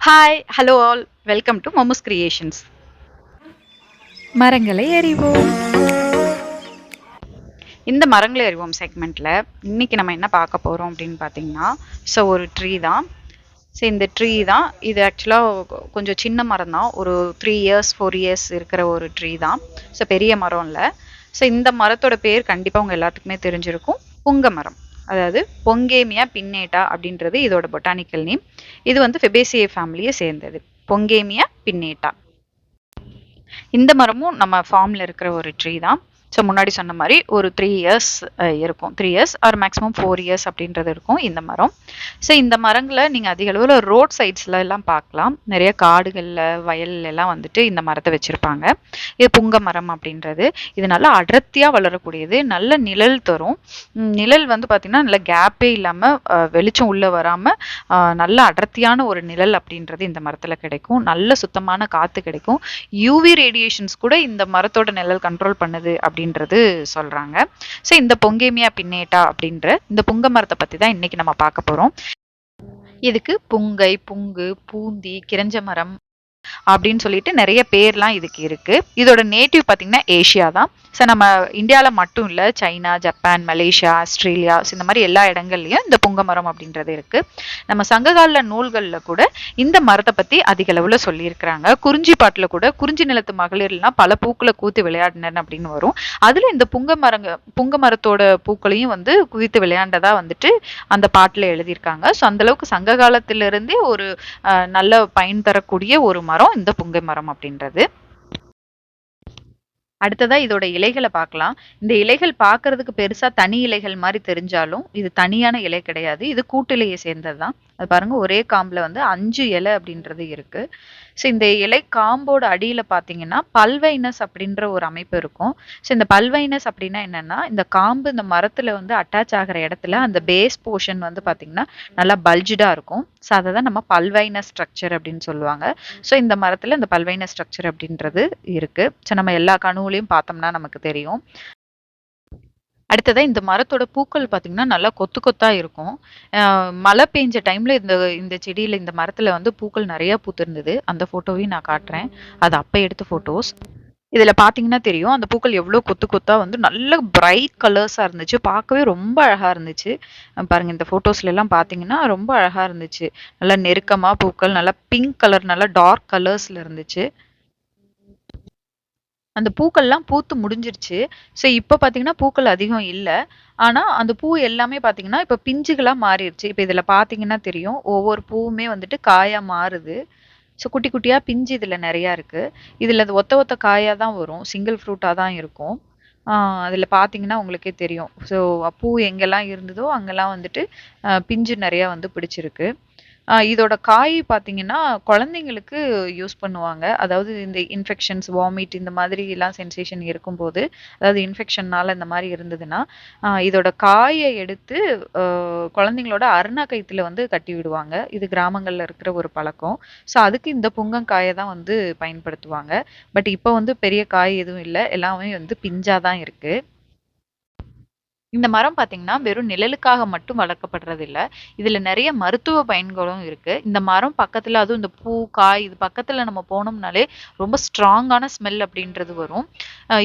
Hi hello all welcome to momos creations மரங்களை அறிவோம் இந்த மரங்களை அறிவோம் செக்மெண்ட்டில் இன்னைக்கு நம்ம என்ன பார்க்க போகிறோம் அப்படின்னு பார்த்தீங்கன்னா ஸோ ஒரு ட்ரீ தான். ஸோ இந்த ட்ரீ தான் இது ஆக்சுவலாக கொஞ்சம் சின்ன மரம் தான். ஒரு த்ரீ இயர்ஸ் ஃபோர் இயர்ஸ் இருக்கிற ஒரு ட்ரீ தான். ஸோ பெரிய மரம் இல்லை ஸோ இந்த மரத்தோட பேர் கண்டிப்பாக உங்கள் எல்லாத்துக்குமே தெரிஞ்சிருக்கும். புங்க மரம். அதாவது பொங்கேமியா பின்னேட்டா அப்படின்றது இதோட பொட்டானிக்கல் நேம் இது வந்து ஃபெபேசியே ஃபேமிலியை சேர்ந்தது. பொங்கேமியா பின்னேட்டா. இந்த மரமும் நம்ம ஃபார்மில் இருக்கிற ஒரு ட்ரீ தான். ஸோ முன்னாடி சொன்ன மாதிரி ஒரு த்ரீ இயர்ஸ் இருக்கும். Three years or maximum four years அப்படின்றது இருக்கும் இந்த மரம். ஸோ இந்த மரங்களை நீங்கள் அதிக அளவில் ரோட் சைட்ஸில் எல்லாம் பார்க்கலாம். நிறைய காடுகளில் வயல்ல எல்லாம் வந்துட்டு இந்த மரத்தை வச்சுருப்பாங்க. இது புங்க மரம் அப்படின்றது. இது நல்லா அடர்த்தியாக வளரக்கூடியது. நல்ல நிழல் தரும். நிழல் வந்து பார்த்திங்கன்னா நல்ல கேப்பே இல்லாமல் வெளிச்சம் உள்ளே வராமல் நல்ல அடர்த்தியான ஒரு நிழல் அப்படின்றது இந்த மரத்தில் கிடைக்கும். நல்ல சுத்தமான காற்று கிடைக்கும். யூவி ரேடியேஷன்ஸ் கூட இந்த மரத்தோட நிழல் கண்ட்ரோல் பண்ணுது அப்படின்றது சொல்றாங்க. ஸோ இந்த பொங்கேமியா பின்னேட்டா அப்படின்ற இந்த புங்க மரத்தை பத்தி தான் இன்னைக்கு நம்ம பார்க்க போறோம். இதுக்கு புங்கை புங்கு பூந்தி கிரஞ்ச மரம் அப்படின்னு சொல்லிட்டு நிறைய பேர்லாம் இதுக்கு இருக்கு. இதோட நேட்டிவ் பார்த்தீங்கன்னா ஏஷியா தான். ஸோ நம்ம இந்தியாவில் மட்டும் இல்லை சைனா ஜப்பான் மலேசியா ஆஸ்திரேலியா இந்த மாதிரி எல்லா இடங்கள்லையும் இந்த புங்க மரம் அப்படின்றது இருக்கு. நம்ம சங்ககால நூல்களில் கூட இந்த மரத்தை பற்றி அதிக அளவில் சொல்லியிருக்கிறாங்க. குறிஞ்சி பாட்டில் கூட குறிஞ்சி நிலத்து மகளிர்லாம் பல பூக்களை கூத்து விளையாடினன் அப்படின்னு வரும். அதில் இந்த புங்க மரங்க புங்க மரத்தோட பூக்களையும் வந்து குவித்து விளையாண்டதா வந்துட்டு அந்த பாட்டில் எழுதியிருக்காங்க. ஸோ அந்த அளவுக்கு சங்க காலத்திலிருந்தே ஒரு அஹ், நல்ல பயன் தரக்கூடிய ஒரு மரம் இந்த புங்கை மரம் அப்படின்றது. அடுத்ததா இதோட இலைகளை பார்க்கலாம். இந்த இலைகள் பார்க்கறதுக்கு பெருசா தனி இலைகள் மாதிரி தெரிஞ்சாலும் இது தனியான இலை கிடையாது. இது கூட்டிலையை சேர்ந்தது தான் அது பாருங்க ஒரே காம்பில் வந்து அஞ்சு இலை அப்படின்றது இருக்கு. ஸோ இந்த இலை காம்போட அடியில் பார்த்தீங்கன்னா பல்வைனஸ் அப்படின்ற ஒரு அமைப்பு இருக்கும். ஸோ இந்த பல்வைனஸ் அப்படின்னா என்னன்னா இந்த காம்பு இந்த மரத்தில் வந்து அட்டாச் ஆகிற இடத்துல அந்த பேஸ் போர்ஷன் வந்து பார்த்தீங்கன்னா நல்லா பல்ஜ்டாக இருக்கும். ஸோ அதை தான் நம்ம பல்வைனஸ் ஸ்ட்ரக்சர் அப்படின்னு சொல்லுவாங்க. ஸோ இந்த மரத்தில் இந்த பல்வைனஸ் ஸ்ட்ரக்சர் அப்படின்றது இருக்குது ஸோ நம்ம எல்லா கணுவுலையும் பார்த்தோம்னா நமக்கு தெரியும். அடுத்ததாக இந்த மரத்தோட பூக்கள் பார்த்தீங்கன்னா நல்லா கொத்து கொத்தா இருக்கும். மழை பெஞ்ச டைம்ல இந்த இந்த செடியில இந்த மரத்துல வந்து பூக்கள் நிறைய பூத்திருந்தது. அந்த போட்டோவையும் நான் காட்டுறேன். அது அப்ப எடுத்த போட்டோஸ் இதில் பார்த்தீங்கன்னா தெரியும். அந்த பூக்கள் எவ்வளவு கொத்து கொத்தா வந்து நல்ல பிரைட் கலர்ஸாக இருந்துச்சு. பார்க்கவே ரொம்ப அழகாக இருந்துச்சு. பாருங்கள் பாருங்க இந்த ஃபோட்டோஸ்லலாம் பார்த்தீங்கன்னா ரொம்ப அழகாக இருந்துச்சு. நல்லா நெருக்கமாக பூக்கள் நல்லா பிங்க் கலர் நல்லா டார்க் கலர்ஸ்ல இருந்துச்சு. அந்த பூக்கள்லாம் பூத்து முடிஞ்சிருச்சு. ஸோ இப்போ பார்த்தீங்கன்னா பூக்கள் அதிகம் இல்லை. ஆனால் அந்த பூ எல்லாமே பார்த்தீங்கன்னா இப்போ பிஞ்சுகளாக மாறிடுச்சு இப்போ இதில் பார்த்தீங்கன்னா தெரியும். ஒவ்வொரு பூவுமே வந்துட்டு காயாக மாறுது. ஸோ குட்டி குட்டியாக பிஞ்சு இதில் நிறையா இருக்குது இதில் அது ஒத்த ஒத்த காயாக தான் வரும். சிங்கிள் ஃப்ரூட்டாக தான் இருக்கும். அதில் பார்த்தீங்கன்னா உங்களுக்கே தெரியும். ஸோ பூ எங்கெல்லாம் இருந்ததோ அங்கெல்லாம் வந்துட்டு பிஞ்சு நிறையா வந்து பிடிச்சிருக்கு. இதோட காய் பார்த்தீங்கன்னா குழந்தைங்களுக்கு யூஸ் பண்ணுவாங்க. அதாவது இந்த இன்ஃபெக்ஷன்ஸ் வாமிட் இந்த மாதிரி எல்லாம் சென்சேஷன் இருக்கும்போது அதாவது இன்ஃபெக்ஷன்னால இந்த மாதிரி இருந்ததுன்னா இதோட காயை எடுத்து குழந்தைங்களோட அருணா கயித்துல வந்து கட்டி விடுவாங்க. இது கிராமங்களில் இருக்கிற ஒரு பழக்கம். ஸோ அதுக்கு இந்த புங்கங்காயை தான் வந்து பயன்படுத்துவாங்க. பட் இப்போ வந்து பெரிய காய் எதுவும் இல்லை. எல்லாமே வந்து பிஞ்சாக தான் இருக்கு. இந்த மரம் பார்த்தீங்கன்னா வெறும் நிழலுக்காக மட்டும் வளர்க்கப்படுறது இல்லை இதில் நிறைய மருத்துவ பயன்களும் இருக்குது இந்த மரம் பக்கத்தில் அதுவும் இந்த பூ காய் இது பக்கத்தில் நம்ம போனோம்னாலே ரொம்ப ஸ்ட்ராங்கான ஸ்மெல் அப்படின்றது வரும்.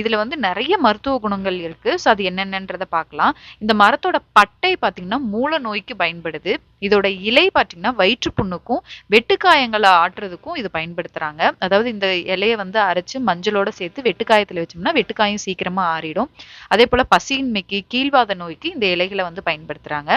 இதில் வந்து நிறைய மருத்துவ குணங்கள் இருக்குது ஸோ அது என்னென்னன்றதை பார்க்கலாம். இந்த மரத்தோட பட்டை பார்த்தீங்கன்னா மூல நோய்க்கு பயன்படுது. இதோட இலை பார்த்தீங்கன்னா வயிற்றுப்புண்ணுக்கும் வெட்டுக்காயங்களை ஆட்டுறதுக்கும் இது பயன்படுத்துகிறாங்க அதாவது இந்த இலையை வந்து அரைச்சு மஞ்சளோட சேர்த்து வெட்டுக்காயத்தில் வச்சோம்னா வெட்டுக்காயம் சீக்கிரமாக ஆறிடும். அதே போல் பசியின்மைக்கு கீழ் பிடிவாத நோய்க்கு இந்த இலைகளை வந்து பயன்படுத்துறாங்க.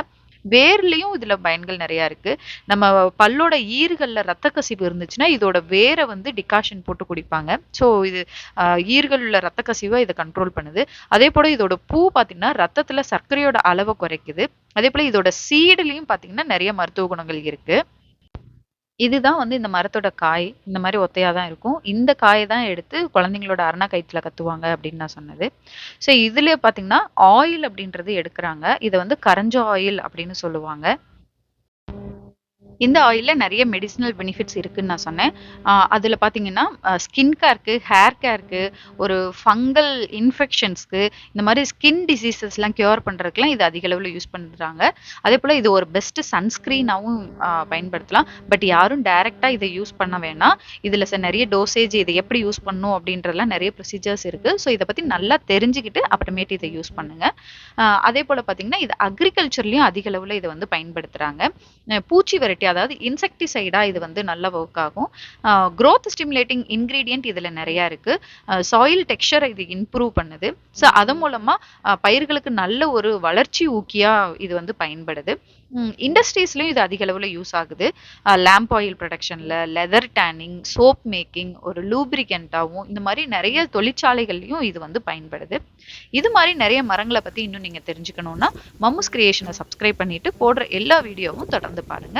வேர்லையும் இதுல பயன்கள் நிறைய இருக்கு. நம்ம பல்லோட ஈறுகள்ல ரத்த கசிவு இருந்துச்சுன்னா இதோட வேரை வந்து டிகாஷன் போட்டு குடிப்பாங்க. ஸோ இது ஆஹ் உள்ள ரத்த கசிவை இதை கண்ட்ரோல் பண்ணுது. அதே போல இதோட பூ பாத்தீங்கன்னா ரத்தத்துல சர்க்கரையோட அளவை குறைக்குது. அதே போல இதோட சீடுலயும் பாத்தீங்கன்னா நிறைய மருத்துவ குணங்கள் இருக்கு. இதுதான் வந்து இந்த மரத்தோட காய். இந்த மாதிரி ஒத்தையா தான் இருக்கும். இந்த காயை தான் எடுத்து குழந்தைங்களோட அரணா கயிற்றுல கத்துவாங்க அப்படின்னு நான் சொன்னது. ஸோ இதுல பாத்தீங்கன்னா ஆயில் அப்படின்றது எடுக்கிறாங்க. இதை வந்து கரஞ்ச ஆயில் அப்படின்னு சொல்லுவாங்க. இந்த ஆயிலில் நிறைய மெடிசினல் பெனிஃபிட்ஸ் இருக்குன்னு நான் சொன்னேன். அதில் பார்த்தீங்கன்னா, ஸ்கின் கேர்க்கு, ஹேர் கேர்க்கு, ஒரு ஃபங்கல் இன்ஃபெக்ஷன்ஸ்க்கு, இந்த மாதிரி ஸ்கின் டிசீசஸ்லாம் கியூர் பண்ணுறதுக்குலாம் இது அதிக அளவில் யூஸ் அதே போல் இது ஒரு பெஸ்ட் சன்ஸ்க்ரீனாகவும் பயன்படுத்தலாம். பட் யாரும் டைரெக்டாக இதை யூஸ் பண்ண வேணாம். இதில் ச நிறைய டோசேஜ் இதை எப்படி யூஸ் பண்ணணும் அப்படின்றலாம் நிறைய ப்ரொசீஜர்ஸ் இருக்குது ஸோ இதை பற்றி நல்லா தெரிஞ்சுக்கிட்டு அப்புறமேட்டு இதை யூஸ் பண்ணுங்கள் அதே போல் பார்த்தீங்கன்னா, இது அக்ரிகல்ச்சர்லேயும் அதிக அளவில் இதை வந்து பயன்படுத்துகிறாங்க பூச்சி வெரைட்டி அதாவது இன்செக்டிசைடா இது வந்து நல்லா வொர்க் ஆகும். குரோத் ஸ்டிமுலேட்டிங் இன்கிரீடியன்ட் இதுல நெறையா இருக்கு. அ சாயில் டெக்ஸ்சர இது இம்ப்ரூவ் பண்ணுது. ஸோ அதன் மூலமா அ பயிர்களுக்கு நல்ல ஒரு வளர்ச்சி ஊக்கியா இது வந்து பயன்படுது. இண்டஸ்ட்ரீஸ்லயும் இது அதிக அளவுல யூஸ் ஆகுது. லாம்ப் ஆயில் புரொடக்ஷன்ல, லெதர் டேனிங், சோப் மேக்கிங், ஒரு லூப்ரிகன்ட்டாவும் இந்த மாரி நெறைய தொழிற்சாலைகள்லயும் இது வந்து பயன்படுது. இது மாரி நெறைய மரங்கள பத்தி இன்னும் நீங்க தெரிஞ்சுக்கணும்னா, மம்முஸ் கிரியேஷன சப்ஸ்கிரைப் பண்ணிட்டு போடுற எல்லா வீடியோவும் தொடர்ந்து பாருங்க.